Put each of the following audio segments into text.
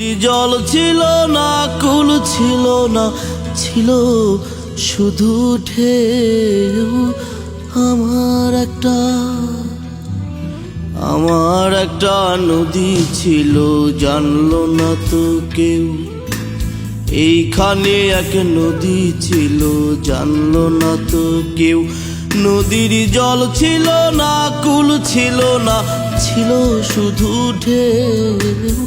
জল ছিল না, কুল ছিল না, ছিল শুধু ঢেউ। আমার একটা আমার একটা নদী ছিল, জানলো না তো কেউ। এইখানে এক নদী ছিল, জানলো না তো কেউ। নদীর জল ছিল না, কুল ছিল না, ছিল শুধু ঢেউ।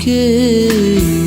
কেউ